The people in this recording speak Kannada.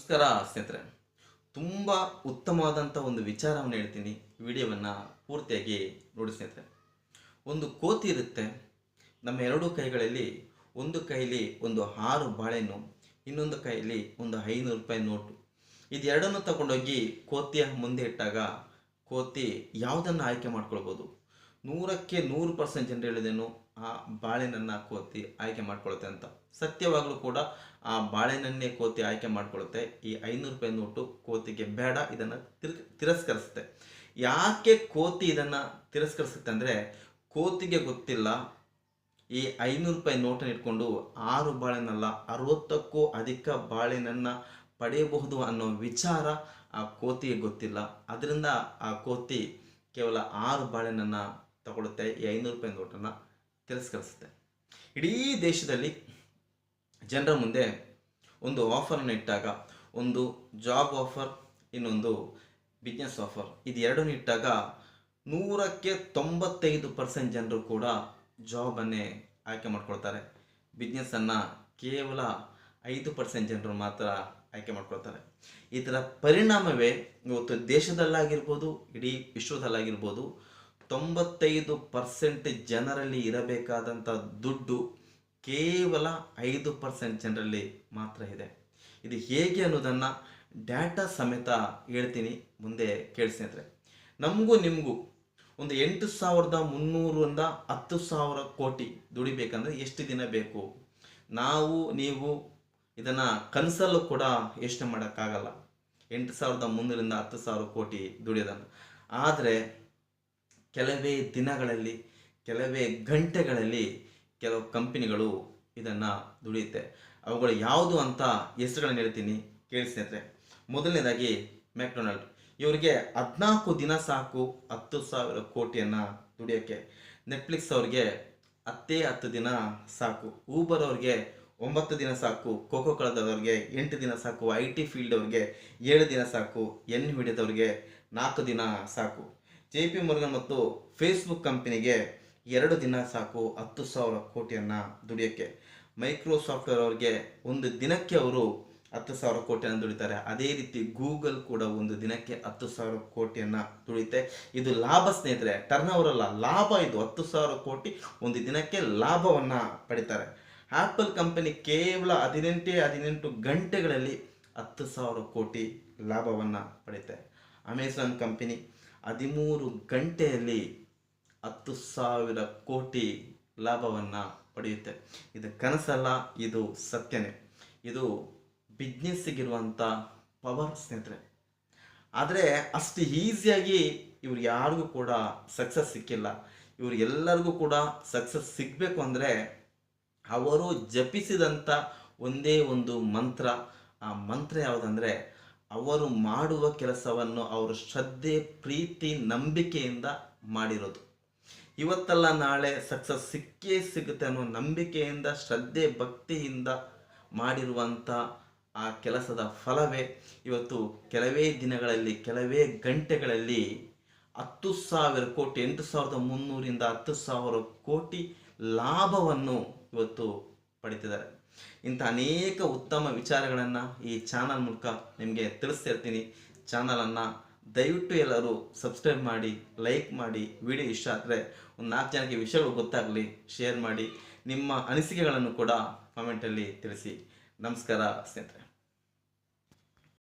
ನಮಸ್ಕಾರ ಸ್ನೇಹಿತರೆ. ತುಂಬ ಉತ್ತಮವಾದಂಥ ಒಂದು ವಿಚಾರವನ್ನು ಹೇಳ್ತೀನಿ ವಿಡಿಯೋವನ್ನು ಪೂರ್ತಿಯಾಗಿ ನೋಡಿ ಸ್ನೇಹಿತರೆ. ಒಂದು ಕೋತಿ ಇರುತ್ತೆ. ನಮ್ಮ ಎರಡೂ ಕೈಗಳಲ್ಲಿ ಒಂದು ಕೈಲಿ ಒಂದು ಆರು ಬಾಳೆಹಣ್ಣು, ಇನ್ನೊಂದು ಕೈಲಿ ಒಂದು ಐನೂರು ರೂಪಾಯಿ ನೋಟು. ಇದೆರಡನ್ನು ತಗೊಂಡೋಗಿ ಕೋತಿಯ ಮುಂದೆ ಇಟ್ಟಾಗ ಕೋತಿ ಯಾವುದನ್ನು ಆಯ್ಕೆ ಮಾಡ್ಕೊಳ್ಬೋದು? ನೂರಕ್ಕೆ ನೂರು ಪರ್ಸೆಂಟ್ ಜನರು ಹೇಳಿದೇನು ಆ ಬಾಳೆನನ್ನ ಕೋತಿ ಆಯ್ಕೆ ಮಾಡ್ಕೊಳುತ್ತೆ ಅಂತ. ಸತ್ಯವಾಗಲೂ ಕೂಡ ಆ ಬಾಳೆನನ್ನೇ ಕೋತಿ ಆಯ್ಕೆ ಮಾಡ್ಕೊಳುತ್ತೆ. ಈ ಐನೂರು ರೂಪಾಯಿ ನೋಟು ಕೋತಿಗೆ ಬೇಡ, ಇದನ್ನು ತಿರ್, ತಿರಸ್ಕರಿಸುತ್ತೆ. ಯಾಕೆ ಕೋತಿ ಇದನ್ನು ತಿರಸ್ಕರಿಸುತ್ತೆ ಅಂದರೆ ಕೋತಿಗೆ ಗೊತ್ತಿಲ್ಲ. ಈ ಐನೂರು ರೂಪಾಯಿ ನೋಟನ್ನು ಇಟ್ಕೊಂಡು ಆರು ಬಾಳೆನಲ್ಲ ಅರವತ್ತಕ್ಕೂ ಅಧಿಕ ಬಾಳೆನನ್ನು ಪಡೆಯಬಹುದು ಅನ್ನೋ ವಿಚಾರ ಆ ಕೋತಿಗೆ ಗೊತ್ತಿಲ್ಲ. ಅದರಿಂದ ಆ ಕೋತಿ ಕೇವಲ ಆರು ಬಾಳೆನನ್ನು ತಗೊಳುತ್ತೆ ಈ ಐನೂರು ರೂಪಾಯಿ ನೋಟನ್ನು ತಿರಸ್ಕರಿಸುತ್ತೆ. ಇಡೀ ದೇಶದಲ್ಲಿ ಜನರ ಮುಂದೆ ಒಂದು ಆಫರನ್ನು ಇಟ್ಟಾಗ, ಒಂದು ಜಾಬ್ ಆಫರ್ ಇನ್ನೊಂದು ಬಿಸ್ನೆಸ್ ಆಫರ್ ಇದು ಎರಡನ್ನೂ ಇಟ್ಟಾಗ ನೂರಕ್ಕೆ ತೊಂಬತ್ತೈದು ಪರ್ಸೆಂಟ್ ಜನರು ಕೂಡ ಜಾಬನ್ನೇ ಆಯ್ಕೆ ಮಾಡ್ಕೊಳ್ತಾರೆ. ಬಿಸ್ನೆಸ್ಸನ್ನು ಕೇವಲ ಐದು ಪರ್ಸೆಂಟ್ ಜನರು ಮಾತ್ರ ಆಯ್ಕೆ ಮಾಡ್ಕೊಳ್ತಾರೆ. ಇದರ ಪರಿಣಾಮವೇ ಇವತ್ತು ದೇಶದಲ್ಲಾಗಿರ್ಬೋದು, ಇಡೀ ವಿಶ್ವದಲ್ಲಾಗಿರ್ಬೋದು ತೊಂಬತ್ತೈದು ಪರ್ಸೆಂಟ್ ಜನರಲ್ಲಿ ಇರಬೇಕಾದಂಥ ದುಡ್ಡು ಕೇವಲ ಐದು ಪರ್ಸೆಂಟ್ ಜನರಲ್ಲಿ ಮಾತ್ರ ಇದೆ. ಇದು ಹೇಗೆ ಅನ್ನೋದನ್ನು ಡಾಟಾ ಸಮೇತ ಹೇಳ್ತೀನಿ, ಮುಂದೆ ಕೇಳಿಸಿದ್ರೆ ನಮಗೂ ನಿಮಗೂ ಒಂದು ಎಂಟು ಸಾವಿರದ ಮುನ್ನೂರಿಂದ ಹತ್ತು ಸಾವಿರ ಕೋಟಿ ದುಡಿಬೇಕಂದ್ರೆ ಎಷ್ಟು ದಿನ ಬೇಕು? ನಾವು, ನೀವು ಇದನ್ನು ಕನಸಲ್ಲೂ ಕೂಡ ಯೋಚನೆ ಮಾಡೋಕ್ಕಾಗಲ್ಲ. ಎಂಟು ಸಾವಿರದ ಮುನ್ನೂರಿಂದ ಹತ್ತು ಸಾವಿರ ಕೋಟಿ ದುಡಿಯೋದನ್ನು. ಆದರೆ ಕೆಲವೇ ದಿನಗಳಲ್ಲಿ, ಕೆಲವೇ ಗಂಟೆಗಳಲ್ಲಿ ಕೆಲವು ಕಂಪನಿಗಳು ಇದನ್ನು ದುಡಿಯುತ್ತೆ. ಅವುಗಳು ಯಾವುದು ಅಂತ ಹೆಸರುಗಳನ್ನು ಹೇಳ್ತೀನಿ. ಕೇಳಿಸ್ತೇನೆ ಮೊದಲನೇದಾಗಿ ಮ್ಯಾಕ್ಡೊನಾಲ್ಡ್. ಇವರಿಗೆ ಹದಿನಾಲ್ಕು ದಿನ ಸಾಕು ಹತ್ತು ಸಾವಿರ ಕೋಟಿಯನ್ನು ದುಡಿಯೋಕ್ಕೆ. ನೆಟ್ಫ್ಲಿಕ್ಸ್ ಅವ್ರಿಗೆ ಹತ್ತೇ ಹತ್ತು ದಿನ ಸಾಕು. ಊಬರ್ ಅವ್ರಿಗೆ ಒಂಬತ್ತು ದಿನ ಸಾಕು. ಕೋಕೋ ಕಳೆದವ್ರಿಗೆ ಎಂಟು ದಿನ ಸಾಕು. ಐ ಟಿ ಫೀಲ್ಡ್ ಅವ್ರಿಗೆ ಏಳು ದಿನ ಸಾಕು. ಎನ್ ಹಿಡಿದವ್ರಿಗೆ ನಾಲ್ಕು ದಿನ ಸಾಕು. ಜೆ ಪಿ ಮುರುಗನ್ ಮತ್ತು ಫೇಸ್ಬುಕ್ ಕಂಪನಿಗೆ ಎರಡು ದಿನ ಸಾಕು ಹತ್ತು ಸಾವಿರ ಕೋಟಿಯನ್ನು ದುಡಿಯೋಕ್ಕೆ. ಮೈಕ್ರೋಸಾಫ್ಟ್ವೇರ್ ಅವ್ರಿಗೆ ಒಂದು ದಿನಕ್ಕೆ ಅವರು ಹತ್ತು ಸಾವಿರ ಕೋಟಿಯನ್ನು ದುಡಿತಾರೆ. ಅದೇ ರೀತಿ ಗೂಗಲ್ ಕೂಡ ಒಂದು ದಿನಕ್ಕೆ ಹತ್ತು ಸಾವಿರ ಕೋಟಿಯನ್ನು ದುಡಿಯುತ್ತೆ. ಇದು ಲಾಭ ಸ್ನೇಹಿತರೆ ಟರ್ನ್ ಓವರ್ ಅಲ್ಲ, ಲಾಭ ಇದು. ಹತ್ತು ಸಾವಿರ ಕೋಟಿ ಒಂದು ದಿನಕ್ಕೆ ಲಾಭವನ್ನು ಪಡಿತಾರೆ. ಆ್ಯಪಲ್ ಕಂಪನಿ ಕೇವಲ ಹದಿನೆಂಟೇ ಹದಿನೆಂಟು ಗಂಟೆಗಳಲ್ಲಿ ಹತ್ತು ಸಾವಿರ ಕೋಟಿ ಲಾಭವನ್ನು ಪಡೆಯುತ್ತೆ ಅಮೆಝಾನ್ ಕಂಪನಿ ಹದಿಮೂರು ಗಂಟೆಯಲ್ಲಿ ಹತ್ತು ಸಾವಿರ ಕೋಟಿ ಲಾಭವನ್ನು ಪಡೆಯುತ್ತೆ. ಇದು ಕನಸಲ್ಲ, ಇದು ಸತ್ಯನೇ. ಇದು ಬಿಸ್ನೆಸ್ಸಿಗಿರುವಂಥ ಪವರ್ ಸ್ನೇಹಿತರೆ. ಆದರೆ ಅಷ್ಟು ಈಸಿಯಾಗಿ ಇವ್ರು ಯಾರಿಗೂ ಕೂಡ ಸಕ್ಸಸ್ ಸಿಕ್ಕಿಲ್ಲ. ಇವ್ರು ಎಲ್ಲರಿಗೂ ಕೂಡ ಸಕ್ಸಸ್ ಸಿಗಬೇಕು ಅಂದರೆ ಅವರು ಜಪಿಸಿದಂಥ ಒಂದೇ ಒಂದು ಮಂತ್ರ. ಆ ಮಂತ್ರ ಯಾವುದಂದರೆ ಅವರು ಮಾಡುವ ಕೆಲಸವನ್ನು ಅವರು ಶ್ರದ್ಧೆ, ಪ್ರೀತಿ, ನಂಬಿಕೆಯಿಂದ ಮಾಡಿರೋದು. ಇವತ್ತಲ್ಲ ನಾಳೆ ಸಕ್ಸಸ್ ಸಿಕ್ಕೇ ಸಿಗುತ್ತೆ ಅನ್ನೋ ನಂಬಿಕೆಯಿಂದ, ಶ್ರದ್ಧೆ, ಭಕ್ತಿಯಿಂದ ಮಾಡಿರುವಂಥ ಆ ಕೆಲಸದ ಫಲವೇ ಇವತ್ತು ಕೆಲವೇ ದಿನಗಳಲ್ಲಿ, ಕೆಲವೇ ಗಂಟೆಗಳಲ್ಲಿ ಹತ್ತು ಸಾವಿರ ಕೋಟಿ, ಎಂಟು ಸಾವಿರದ ಮುನ್ನೂರಿಂದ ಹತ್ತು ಸಾವಿರ ಕೋಟಿ ಲಾಭವನ್ನು ಇವತ್ತು ಪಡಿತಿದ್ದಾರೆ. ಇಂಥ ಅನೇಕ ಉತ್ತಮ ವಿಚಾರಗಳನ್ನು ಈ ಚಾನಲ್ ಮೂಲಕ ನಿಮಗೆ ತಿಳಿಸ್ತಿರ್ತೀನಿ. ಚಾನಲನ್ನು ದಯವಿಟ್ಟು ಎಲ್ಲರೂ ಸಬ್ಸ್ಕ್ರೈಬ್ ಮಾಡಿ, ಲೈಕ್ ಮಾಡಿ, ವಿಡಿಯೋ ಇಷ್ಟ ಆದರೆ ಒಂದು ನಾಲ್ಕು ಜನಕ್ಕೆ ವಿಷಯಗಳು ಗೊತ್ತಾಗಲಿ, ಶೇರ್ ಮಾಡಿ, ನಿಮ್ಮ ಅನಿಸಿಕೆಗಳನ್ನು ಕೂಡ ಕಾಮೆಂಟಲ್ಲಿ ತಿಳಿಸಿ. ನಮಸ್ಕಾರ ಸ್ನೇಹಿತರೆ.